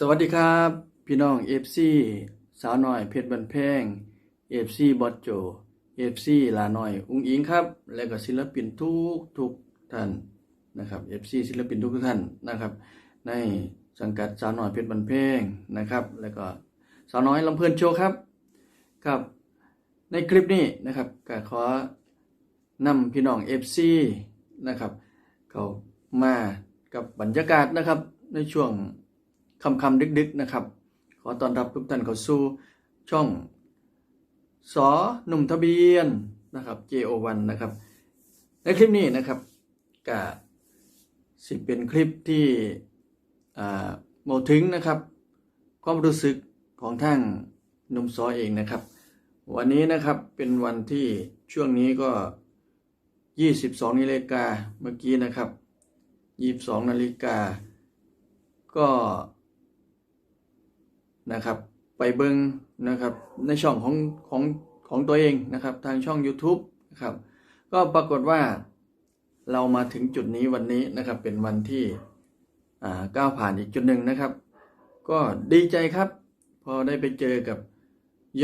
สวัสดีครับ พี่น้อง FC สาวน้อยเพชรบันแพง FC บอสโจ FC ลาน้อย อุ้งอิงครับ และก็ศิลปินทุกทุกท่านนะครับ FC ศิลปินทุกท่านนะครับ ในสังกัดสาวน้อยเพชรบันแพงนะครับ แล้วก็สาวน้อยลำเพลินโชว์ครับครับ ในคลิปนี้นะครับก็ขอนำพี่น้อง FC นะครับ เขามากับบรรยากาศนะครับในช่วง คำคำดึกๆนะครับ ขอต้อนรับทุกท่านเข้าสู่ช่องสอหนุ่มทะเบียนนะครับ JO1 นะครับ ในคลิปนี้นะครับก็สิเป็นคลิปที่อ่าโมถึงนะครับ ความรู้สึกของท่างหนุ่มซอเองนะครับ วันนี้นะครับเป็นวันที่ช่วงนี้ก็ 22นาฬิกาเมื่อกี้นะครับ 22นาฬิกาก็ นะครับ ไปเบิงนะครับในช่องของของของตัวเองนะครับ ทางช่อง YouTube นะครับ ก็ปรากฏว่าเรามาถึงจุดนี้วันนี้นะครับเป็นวันที่ก้าวผ่านอีกจุดหนึ่งนะครับ ก็ดีใจครับ พอได้ไปเจอกับ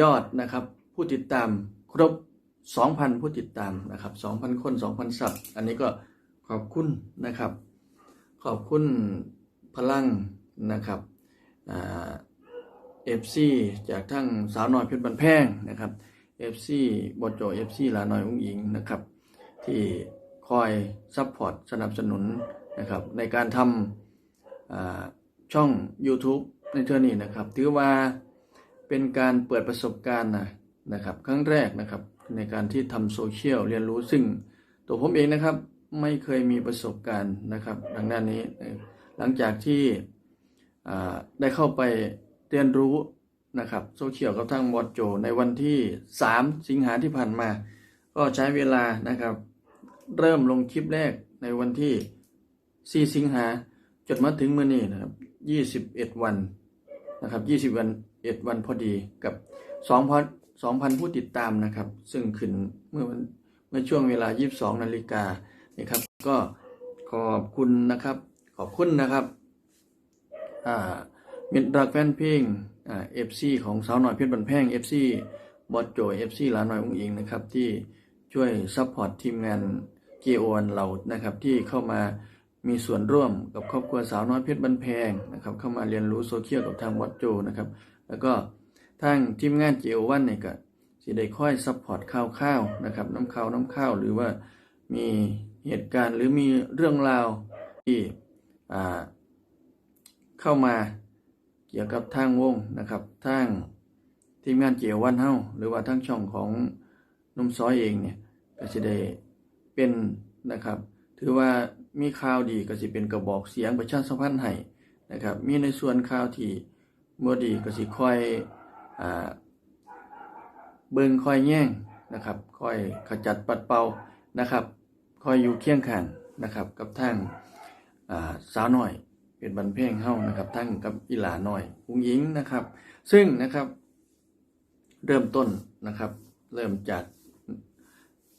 ยอดนะครับ ผู้ติดตามครบ 2,000 ผู้ติดตามนะครับ 2,000 คน 2,000สับอันนี้ก็ขอบคุณนะครับ ขอบคุณพลังนะครับ เอฟซีจากทั้งสาวน้อยเพชรบันแพงนะครับเอฟซีบอโจเอฟซีลาน้อยอุ้งอิงนะครับ ที่คอยซัพพอร์ตสนับสนุนนะครับในการทำช่อง YouTube ในเทอนี้นะครับ ถือว่าเป็นการเปิดประสบการณ์นะนะครับ ครั้งแรกนะครับในการที่ทำโซเชียลเรียนรู้ซึ่งตัวผมเองนะครับไม่เคยมีประสบการณ์นะครับทางด้านนี้ หลังจากที่ได้เข้าไป เรียนรู้นะครับโซเชียลกับทางบอดโจ ในวันที่ 3 สิงหาที่ผ่านมา ก็ใช้เวลานะครับ เริ่มลงคลิปแรกในวันที่ 4 สิงหาจนมาถึงมื้อนี้นะครับ 21 วันนะครับ 20 วัน1วันพอดีกับ2,000 2,000 ผู้ติดตามนะครับ ซึ่งขึ้นเมื่อวันเมื่อช่วงเวลา 22 นาฬิกานะครับ ก็ขอบคุณนะครับ ขอบคุณนะครับอ่า มิตรรักแฟนเพลงอ่าเอฟซีของสาวหน่อยเพชรบันแพงเอฟซีบอสโจเอฟซีหลานหน่อยองอิงนะครับที่ช่วยซัพพอร์ตทีมงานเกโอนเรานะครับที่เข้ามามีส่วนร่วมกับครอบครัวสาวน้อยเพชรบันแพงนะครับเข้ามาเรียนรู้โซเชียลกับทางบอสโจนะครับแล้วก็ทางทีมงานเจโอวันเนี่ยก็สิได้ค่อยซัพพอร์ตข่าวๆนะครับน้ำข่าวน้ำข้าวหรือว่ามีเหตุการณ์หรือมีเรื่องราวที่เข้ามา เกี่ยวกับทางวงนะครับทางทีมงานเจียววันเฮาหรือว่าทั้งช่องของนุ่มซอยเองเนี่ยก็จะได้เป็นนะครับ ถือว่ามีข่าวดีก็สิเป็นกระบอกเสียงประชาสัมพันธ์ให้นะครับ มีในส่วนข่าวที่บ่ดีก็สิคอยอ่าเบิ่งคอยแย่งนะครับคอยขจัดปัดเป่านะครับคอยอยู่เคียงข้างนะครับ กับทางสาวหน้อย เป็นบันเพลงเฮ้านะครับ ทั้งกับอีหลาน้อยอุ้งยิงนะครับ ซึ่งนะครับ เริ่มต้นนะครับ เริ่มจาก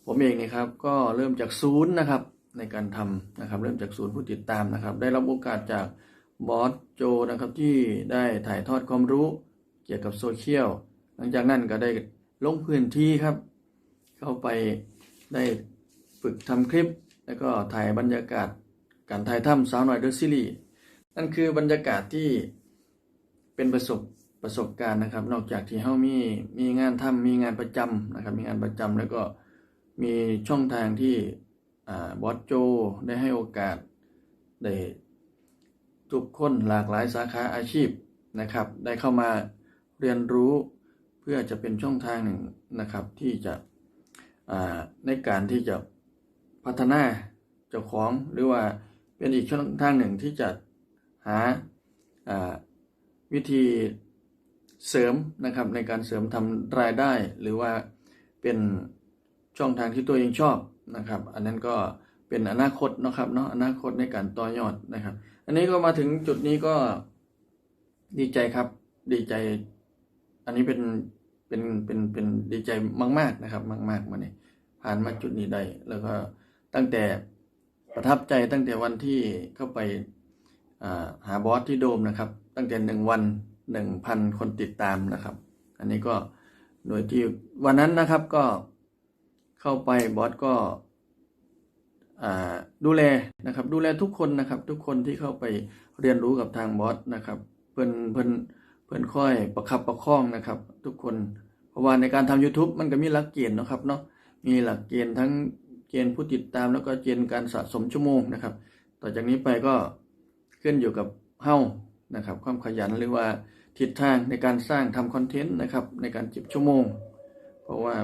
ผมเองนะครับ ก็เริ่มจากศูนย์นะครับ ในการทำนะครับ เริ่มจากศูนย์ผู้ติดตามนะครับ ได้รับโอกาสจากบอสโจนะครับที่ได้ถ่ายทอดความรู้เกี่ยวกับโซเชียลหลังจากนั้นก็ได้ลงพื้นที่ครับ เข้าไปได้ฝึกทำคลิป แล้วก็ถ่ายบรรยากาศการถ่ายทำสาวหน่อยเดอะซีรีส์ นั่นคือบรรยากาศที่เป็นประสบประสบการณ์นะครับ นอกจากที่เฮามีมีงานทำมีงานประจำนะครับ มีงานประจำแล้วก็มีช่องทางที่อบอสโจได้ให้โอกาสได้ทุกคนหลากหลายสาขาอาชีพนะครับ ได้เข้ามาเรียนรู้เพื่อจะเป็นช่องทางหนึ่งนะครับที่จะในการที่จะพัฒนาเจ้าของหรือว่าเป็นอีกช่องทางหนึ่งที่จะ หาวิธีเสริมนะครับในการเสริมทำรายได้ หรือว่าเป็นช่องทางที่ตัวเองชอบนะครับ อันนั้นก็เป็นอนาคตนะครับเนาะอนาคตในการต่อยอดนะครับ อันนี้ก็มาถึงจุดนี้ก็ดีใจครับดีใจ อันนี้เป็นเป็นเป็นเป็นดีใจมาก ๆนะครับ มากๆมาเนี่ยผ่านมาจุดนี้ได้แล้วก็ตั้งแต่ประทับใจตั้งแต่วันที่เข้าไป หาบอสที่โดมนะครับ ตั้งแต่หนึ่งวันหนึ่งพันคนติดตามนะครับ อันนี้ก็โดยที่วันนั้นนะครับก็เข้าไปบอสก็ดูแลนะครับ ดูแลทุกคนนะครับ ทุกคนที่เข้าไปเรียนรู้กับทางบอสนะครับ เพิ่อนเพิ่อนเพิ่อนค่อยประคับประคองนะครับ ทุกคนเพราะว่าในการทำ YouTube มันก็มีหลักเกณฑ์นะครับเนาะมีหลักเกณฑ์ทั้งเกณฑ์ผู้ติดตามแล้วก็เกณฑ์การสะสมชั่วโมงนะครับ ต่อจากนี้ไปก็ ขึ้นอยู่กับเฮ้านะครับ ความขยันหรือว่าทิศทางในการสร้างทำคอนเทนต์นะครับ ในการจิบชั่วโมง เพราะว่า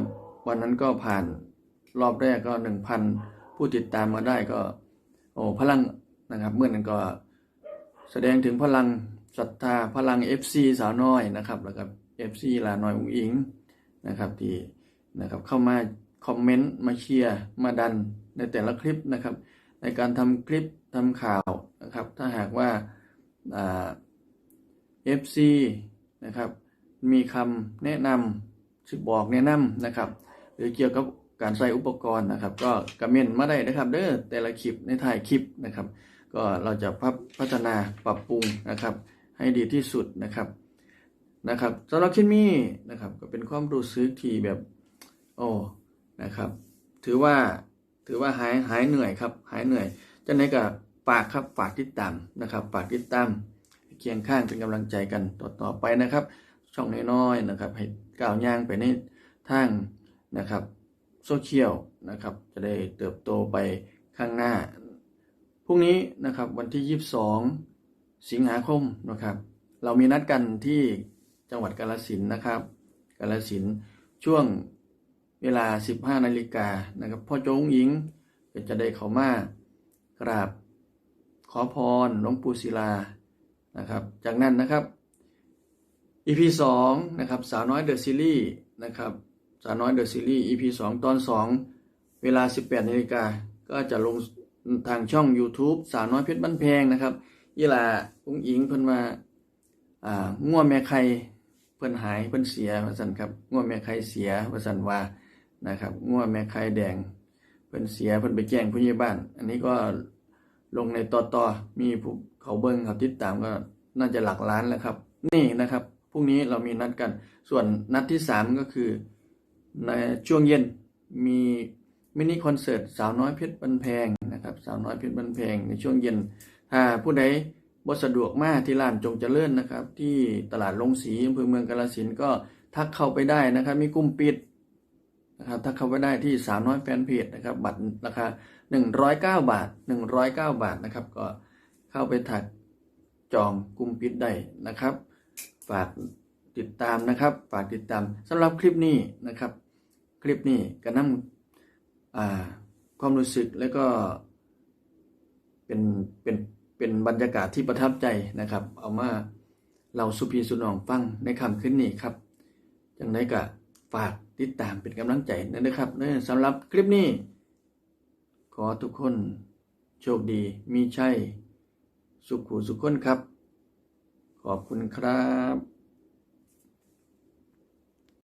วันนั้นก็ผ่านรอบแรกก็หนึ่งพันผู้ติดตามมาได้ก็ โอ้พลังนะครับ เมื่อนั้นก็แสดงถึงพลังศรัทธาพลัง FC สาวน้อยนะครับแล้วก็ FC ลาน้อยอุ๋งอิงนะครับที่นะครับเข้ามาคอมเมนต์มาเชียร์มาดันในแต่ละคลิปนะครับ ในการทำคลิปทำข่าว นะครับ ถ้าหากว่าอ่า FC นะครับ มีคำแนะนำสิบอกแนะนำนะครับ หรือเกี่ยวกับการใส่อุปกรณ์นะครับ ก็กระเมนมาได้นะครับ เด้อแต่ละคลิปในถ่ายคลิปนะครับ ก็เราจะพัพัฒนาปรับปรุงนะครับ ให้ดีที่สุดนะครับนะครับสำหรับคลิปนี้นะครับก็เป็นความรู้สึกที่แบบโอ้นะครับ ถือว่าถือว่าหายหายเหนื่อยครับ หายเหนื่อยจะไหนกับ ฝากครับฝากติดตามนะครับ ฝากติดตามเคียงข้างเป็นกำลังใจกันต่อต่อไปนะครับ ช่องน้อยๆนะครับ ให้ก้าวย่างไปในทางนะครับโซเชียลนะครับ จะได้เติบโตไปข้างหน้าพรุ่งนี้นะครับวันที่ 22 สิงหาคมนะครับ เรามีนัดกันที่จังหวัดกาฬสินนะครับกาฬสินช่วงเวลา 15 นาฬิกานะครับพ่อโจงหญิงก็จะได้เข้ามากราบ ขอพรหลวงปู่ศิลานะครับ จากนั้นนะครับ EP 2นะครับสาวน้อยเดอะซีรีส์นะครับสาวน้อยเดอะซีรีส์ EP 2ตอน2เวลา 18นาฬิกาก็จะลงทางช่อง YouTube สาวน้อยเพชรบ้านแพงนะครับยี่ลาอุ้งอิงเพิ่นมาอ่าง่วแม่ไข่เพิ่นหายเพิ่นเสียว่าซั่นครับง่วแม่ไข่เสียว่าซั่นว่านะครับง่วแม่ไข่แดงเพิ่นเสียเพิ่นไปแจ้งผู้ใหญ่บ้าน อันนี้ก็ ลงในต่อต่อมีผู้เขาเบิ่งเขาติดตามก็น่าจะหลักล้านแล้วครับ นี่นะครับพรุ่งนี้เรามีนัดกัน ส่วนนัดที่สามก็คือ ในช่วงเย็นมีมินิคอนเสิร์ตสาวน้อยเพชรบันแพงนะครับ สาวน้อยเพชรบันแพงในช่วงเย็นถ้าผู้ใดบ่สะดวกมากที่ร้านจงเจริญนะครับ ที่ตลาดลงสีอำเภอเมืองกาฬสินก็ทักเข้าไปได้นะครับ มีกลุ่มปิดนะครับทักเข้าไปได้ที่สาวน้อยแฟนเพจนะครับ บัตรราคา 109 บาท 109 บาทนะครับ ก็เข้าไปถักจองกลุ่มปิดได้นะครับ ฝากติดตามนะครับ ฝากติดตามสำหรับคลิปนี้นะครับ คลิปนี้ก็นำอ่าความรู้สึกแล้วก็เป็นเป็นเป็นบรรยากาศที่ประทับใจนะครับ เอามาเราสุพีสุนองฟังในคำขึ้นนี้ครับจังไดก็ฝากติดตามเป็นกำลังใจนะครับเนะสำหรับคลิปนี้ อทุกคนโชคดีมีชัยสุขหูสุขคนครับ ขอบคุณครับ